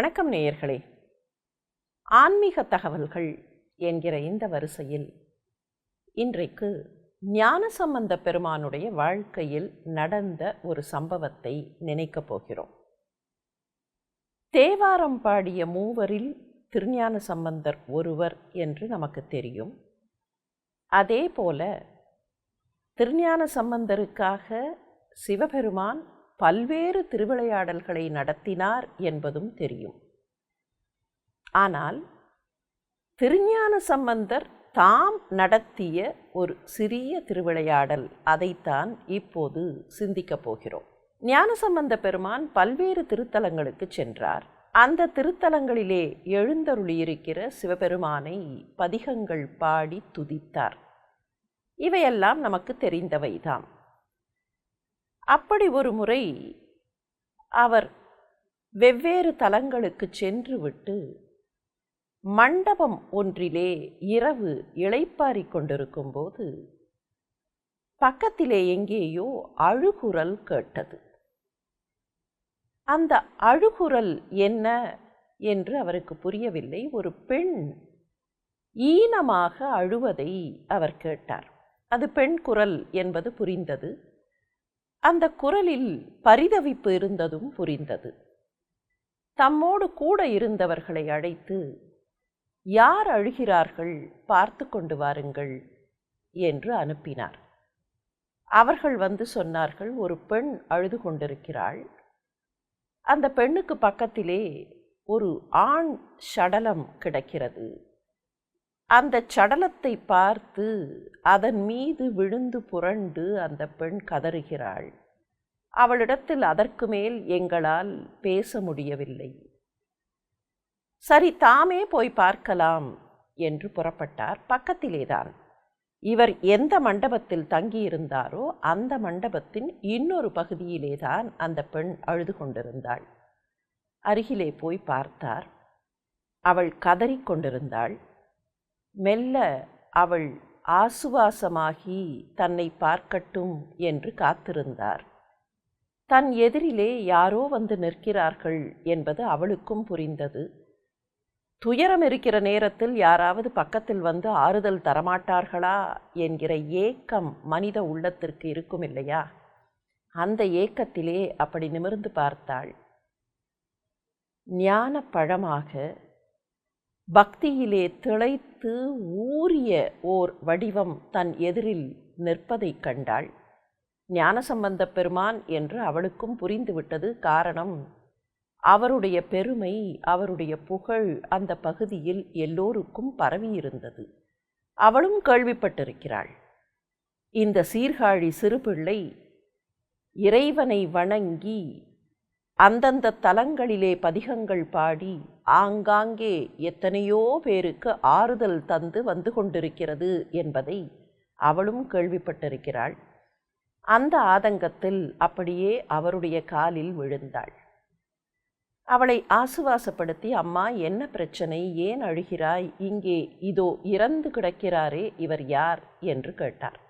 வணக்கம் நேயர்களே. ஆன்மீக தகவல்கள் என்கிற இந்த வரிசையில் இன்றைக்கு ஞானசம்பந்த பெருமானுடைய வாழ்க்கையில் நடந்த ஒரு சம்பவத்தை நினைக்கப் போகிறோம். தேவாரம் பாடிய மூவரில் திருஞான சம்பந்தர் ஒருவர் என்று நமக்கு தெரியும். அதே போல திருஞான சம்பந்தருக்காக சிவபெருமான் பல்வேறு திருவிளையாடல்களை நடத்தினார் என்பதும் தெரியும். ஆனால் திருஞான சம்பந்தர் தாம் நடத்திய ஒரு சிறிய திருவிளையாடல் அதைத்தான் இப்போது சிந்திக்கப் போகிறோம். ஞானசம்பந்த பெருமான் பல்வேறு திருத்தலங்களுக்கு சென்றார். அந்த திருத்தலங்களிலே எழுந்தருளியிருக்கிற சிவபெருமானை பதிகங்கள் பாடி துதித்தார். இவையெல்லாம் நமக்கு தெரிந்தவைதாம். அப்படி ஒரு முறை அவர் வெவ்வேறு தலங்களுக்கு சென்று விட்டு மண்டபம் ஒன்றிலே இரவு இளைப்பாரிக் கொண்டிருக்கும்போது பக்கத்திலே எங்கேயோ அழுகுரல் கேட்டது. அந்த அழுகுரல் என்ன என்று அவருக்கு புரியவில்லை. ஒரு பெண் ஈனமாக அழுவதை அவர் கேட்டார். அது பெண் குரல் என்பது புரிந்தது. அந்த குரலில் பரிதவிப்பு இருந்ததும் புரிந்தது. தம்மோடு கூட இருந்தவர்களை அழைத்து யார் அழுகிறார்கள்? பார்த்து கொண்டு வாருங்கள் என்று அனுப்பினார். அவர்கள் வந்து சொன்னார்கள் ஒரு பெண் அழுது கொண்டிருக்கிறாள். அந்த பெண்ணுக்கு பக்கத்திலே ஒரு ஆண் சடலம் கிடக்கிறது. அந்த சடலத்தை பார்த்து அதன் மீது விழுந்து புரண்டு அந்த பெண் கதறுகிறாள். அவளிடத்தில் அதற்கு மேல் எங்களால் பேச முடியவில்லை. சரி தாமே போய் பார்க்கலாம் என்று புறப்பட்டார். பக்கத்திலேதான் இவர் எந்த மண்டபத்தில் தங்கியிருந்தாரோ அந்த மண்டபத்தின் இன்னொரு பகுதியிலேதான் அந்த பெண் அழுது கொண்டிருந்தாள். அருகிலே போய் பார்த்தார். அவள் கதறிக் கொண்டிருந்தாள். மெல்ல அவள் ஆசுவாசமாகி தன்னை பார்க்கட்டும் என்று காத்திருந்தார். தன் எதிரிலே யாரோ வந்து நிற்கிறார்கள் என்பது அவளுக்கும் புரிந்தது. துயரம் இருக்கிற நேரத்தில் யாராவது பக்கத்தில் வந்து ஆறுதல் தரமாட்டார்களா என்கிற ஏக்கம் மனித உள்ளத்திற்கு இருக்கும் இல்லையா? அந்த ஏக்கத்திலே அப்படி நிமிர்ந்து பார்த்தாள். ஞான பழமாக பக்தியிலே திளைத்து ஊறிய ஓர் வடிவம் தன் எதிரில் நிற்பதைக் கண்டாள். ஞானசம்பந்த பெருமான் என்று அவளுக்கும் புரிந்துவிட்டது காரணம் அவருடைய பெருமை அவருடைய புகழ் அந்த பகுதியில் எல்லோருக்கும் பரவியிருந்தது. அவளும் கேள்விப்பட்டிருக்கிறாள். இந்த சீர்காழி சிறுபிள்ளை இறைவனை வணங்கி அந்தந்த தலங்களிலே பதிகங்கள் பாடி ஆங்காங்கே எத்தனையோ பேருக்கு ஆறுதல் தந்து வந்து கொண்டிருக்கிறது என்பதை அவளும் கேள்விப்பட்டிருக்கிறாள். அந்த ஆதங்கத்தில் அப்படியே அவருடைய காலில் விழுந்தாள். அவளை ஆசுவாசப்படுத்தி அம்மா என்ன பிரச்சனை? ஏன் அழுகிறாய்? இங்கே இதோ இறந்து கிடக்கிறாரே இவர் யார்? என்று கேட்டார்.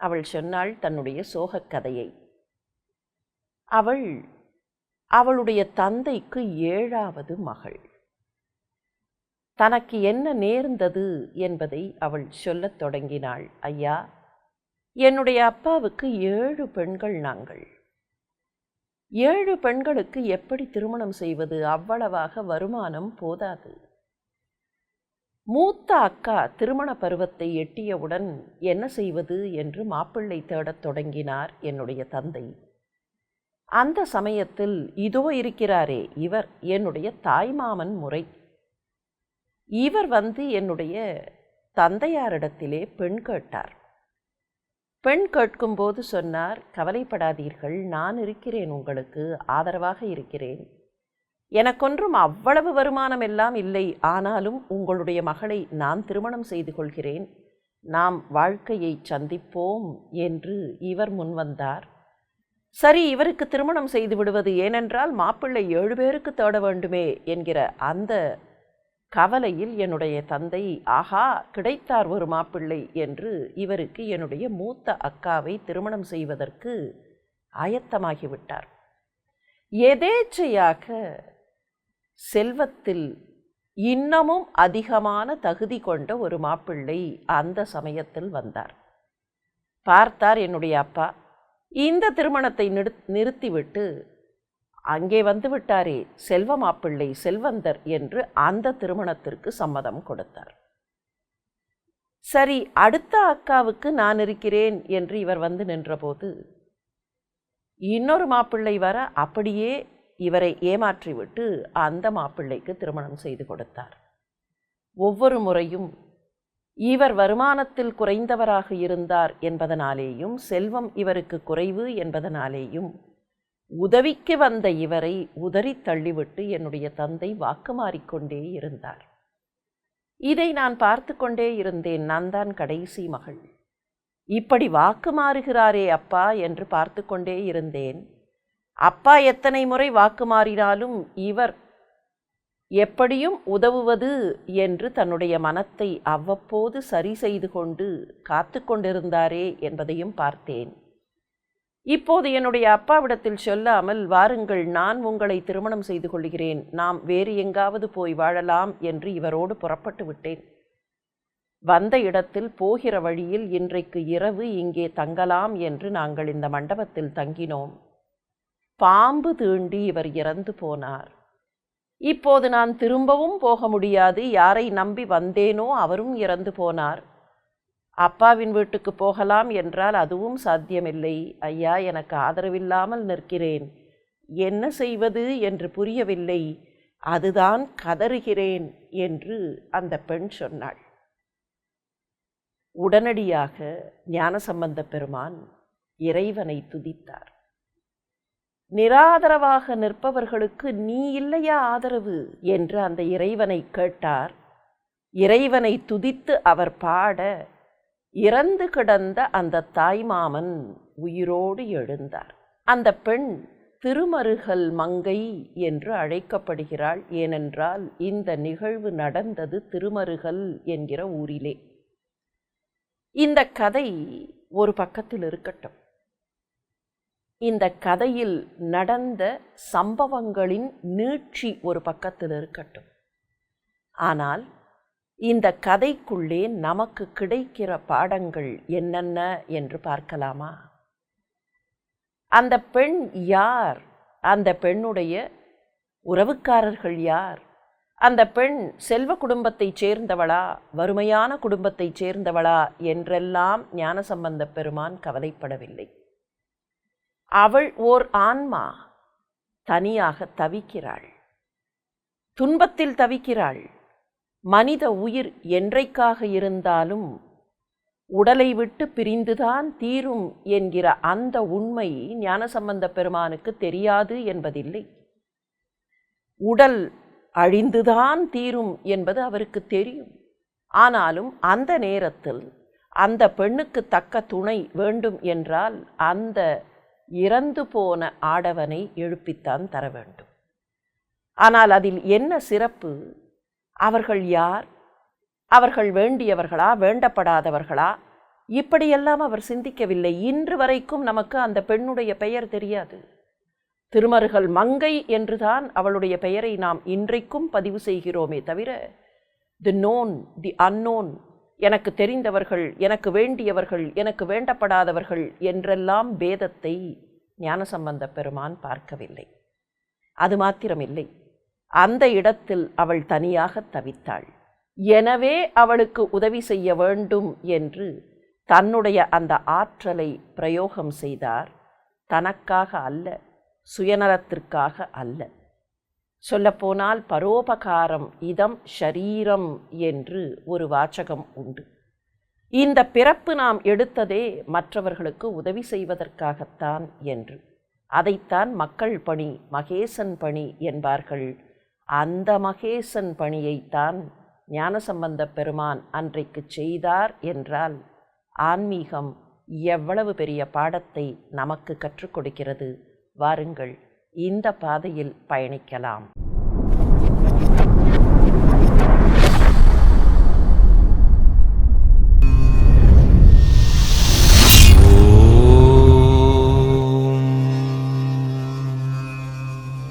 அவள் சொன்னாள் தன்னுடைய சோகக் கதையை. அவள் அவளுடைய தந்தைக்கு ஏழாவது மகள். தனக்கு என்ன நேர்ந்தது என்பதை அவள் சொல்லத் தொடங்கினாள். ஐயா என்னுடைய அப்பாவுக்கு ஏழு பெண்கள் நாங்கள். ஏழு பெண்களுக்கு எப்படி திருமணம் செய்வது? அவ்வளவாக வருமானம் போதாது. மூத்த அக்கா திருமண பருவத்தை எட்டியவுடன் என்ன செய்வது? என்று மாப்பிள்ளை தேடத் தொடங்கினார் என்னுடைய தந்தை. அந்த சமயத்தில் இதோ இருக்கிறாரே இவர் என்னுடைய தாய்மாமன் முறை. இவர் வந்து என்னுடைய தந்தையாரிடத்திலே பெண் கேட்டார். பெண் கேட்கும்போது சொன்னார் கவலைப்படாதீர்கள் நான் இருக்கிறேன் உங்களுக்கு ஆதரவாக இருக்கிறேன். எனக்கொன்றும் அவ்வளவு வருமானம் எல்லாம் இல்லை ஆனாலும் உங்களுடைய மகளை நான் திருமணம் செய்து கொள்கிறேன். நாம் வாழ்க்கையை சந்திப்போம் என்று இவர் முன்வந்தார். சரி இவருக்கு திருமணம் செய்து விடுவது ஏனென்றால் மாப்பிள்ளை ஏழு பேருக்கு தேட வேண்டுமே என்கிற அந்த கவலையில் என்னுடைய தந்தை ஆஹா கிடைத்தார் ஒரு மாப்பிள்ளை என்று இவருக்கு என்னுடைய மூத்த அக்காவை திருமணம் செய்வதற்கு ஆயத்தமாகிவிட்டார். எதேச்சையாக செல்வத்தில் இன்னமும் அதிகமான தகுதி கொண்ட ஒரு மாப்பிள்ளை அந்த சமயத்தில் வந்தார். பார்த்தார் என்னுடைய அப்பா இந்த திருமணத்தை நிறு நிறுத்திவிட்டு அங்கே வந்து விட்டாரே செல்வ மாப்பிள்ளை செல்வந்தர் என்று அந்த திருமணத்திற்கு சம்மதம் கொடுத்தார். சரி அடுத்த அக்காவுக்கு நான் இருக்கிறேன் என்று இவர் வந்து நின்றபோது இன்னொரு மாப்பிள்ளை வர அப்படியே இவரை ஏமாற்றிவிட்டு அந்த மாப்பிள்ளைக்கு திருமணம் செய்து கொடுத்தார். ஒவ்வொரு முறையும் இவர் வருமானத்தில் குறைந்தவராக இருந்தார் என்பதனாலேயும் செல்வம் இவருக்கு குறைவு என்பதனாலேயும் உதவிக்கு வந்த இவரை உதறி தள்ளிவிட்டு என்னுடைய தந்தை வாக்கு மாறிக்கொண்டே இருந்தார். இதை நான் பார்த்து கொண்டே இருந்தேன். நான் தான் கடைசி மகள். இப்படி வாக்கு மாறுகிறாரே அப்பா என்று பார்த்து கொண்டே இருந்தேன். அப்பா எத்தனை முறை வாக்கு மாறினாலும் இவர் எப்படியும் உதவுவது என்று தன்னுடைய மனத்தை அவ்வப்போது சரி செய்து கொண்டு காத்து கொண்டிருந்தாரே என்பதையும் பார்த்தேன். இப்போது என்னுடைய அப்பாவிடத்தில் சொல்லாமல் வாருங்கள் நான் உங்களை திருமணம் செய்து கொள்கிறேன். நாம் வேறு எங்காவது போய் வாழலாம் என்று இவரோடு புறப்பட்டு விட்டேன். வந்த இடத்தில் போகிற வழியில் இன்றைக்கு இரவு இங்கே தங்கலாம் என்று நாங்கள் இந்த மண்டபத்தில் தங்கினோம். பாம்பு தீண்டி இவர் இறந்து போனார். இப்போது நான் திரும்பவும் போக முடியாது. யாரை நம்பி வந்தேனோ அவரும் இறந்து போனார். அப்பாவின் வீட்டுக்கு போகலாம் என்றால் அதுவும் சாத்தியமில்லை. ஐயா எனக்கு ஆதரவில்லாமல் நிற்கிறேன். என்ன செய்வது என்று புரியவில்லை. அதுதான் கதறுகிறேன் என்று அந்த பெண் சொன்னாள். உடனடியாக ஞானசம்பந்த பெருமான் இறைவனை துதித்தார். நிராதரவாக நிற்பவர்களுக்கு நீ இல்லையா ஆதரவு? என்று அந்த இறைவனை கேட்டார். இறைவனை துதித்து அவர் பாட இறந்து கிடந்த அந்த தாய்மாமன் உயிரோடு எழுந்தார். அந்த பெண் திருமருகல் மங்கை என்று அழைக்கப்படுகிறாள். ஏனென்றால் இந்த நிகழ்வு நடந்தது திருமருகல் என்கிற ஊரிலே. இந்த கதை ஒரு பக்கத்தில் இருக்கட்டும். இந்த கதையில் நடந்த சம்பவங்களின் நீட்சி ஒரு பக்கத்தில் இருக்கட்டும். ஆனால் இந்த கதைக்குள்ளே நமக்கு கிடைக்கிற பாடங்கள் என்னென்ன என்று பார்க்கலாமா? அந்த பெண் யார்? அந்த பெண்ணுடைய உறவுக்காரர்கள் யார்? அந்த பெண் செல்வ குடும்பத்தைச் சேர்ந்தவளா? வறுமையான குடும்பத்தைச் சேர்ந்தவளா? என்றெல்லாம் ஞானசம்பந்த பெருமான் கவலைப்படவில்லை. அவள் ஓர் ஆன்மா தனியாக தவிக்கிறாள். துன்பத்தில் தவிக்கிறாள். மனித உயிர் என்றைக்காக இருந்தாலும் உடலை விட்டு பிரிந்துதான் தீரும் என்கிற அந்த உண்மை ஞானசம்பந்த பெருமானுக்கு தெரியாது என்பதில்லை. உடல் அழிந்துதான் தீரும் என்பது அவருக்கு தெரியும். ஆனாலும் அந்த நேரத்தில் அந்த பெண்ணுக்கு தக்க துணை வேண்டும் என்றால் அந்த இறந்து போன ஆடவனை எழுப்பித்தான் தர வேண்டும். ஆனால் அதில் என்ன சிறப்பு? அவர்கள் யார்? அவர்கள் வேண்டியவர்களா? வேண்டப்படாதவர்களா? இப்படியெல்லாம் அவர் சிந்திக்கவில்லை. இன்று வரைக்கும் நமக்கு அந்த பெண்ணுடைய பெயர் தெரியாது. திருமருகல் மங்கை என்றுதான் அவளுடைய பெயரை நாம் இன்றைக்கும் பதிவு செய்கிறோமே தவிர தி நோன் தி அன்னோன் எனக்கு தெரிந்தவர்கள் எனக்கு வேண்டியவர்கள் எனக்கு வேண்டப்படாதவர்கள் என்றெல்லாம் பேதத்தை ஞானசம்பந்த பெருமான் பார்க்கவில்லை. அது மாத்திரமில்லை. அந்த இடத்தில் அவள் தனியாக தவித்தாள். எனவே அவளுக்கு உதவி செய்ய வேண்டும் என்று தன்னுடைய அந்த ஆற்றலை பிரயோகம் செய்தார். தனக்காக அல்ல சுயநலத்திற்காக அல்ல. சொல்லப்போனால் பரோபகாரம் இதம் ஷரீரம் என்று ஒரு வாச்சகம் உண்டு. இந்த பிறப்பு நாம் எடுத்ததே மற்றவர்களுக்கு உதவி செய்வதற்காகத்தான் என்று. அதைத்தான் மக்கள் பணி மகேசன் பணி என்பார்கள். அந்த மகேசன் பணியைத்தான் ஞானசம்பந்த பெருமான் அன்றைக்கு செய்தார் என்றால் ஆன்மீகம் எவ்வளவு பெரிய பாடத்தை நமக்கு கற்றுக் கொடுக்கிறது? வாருங்கள். இந்த பாதையில் பயணிக்கலாம்.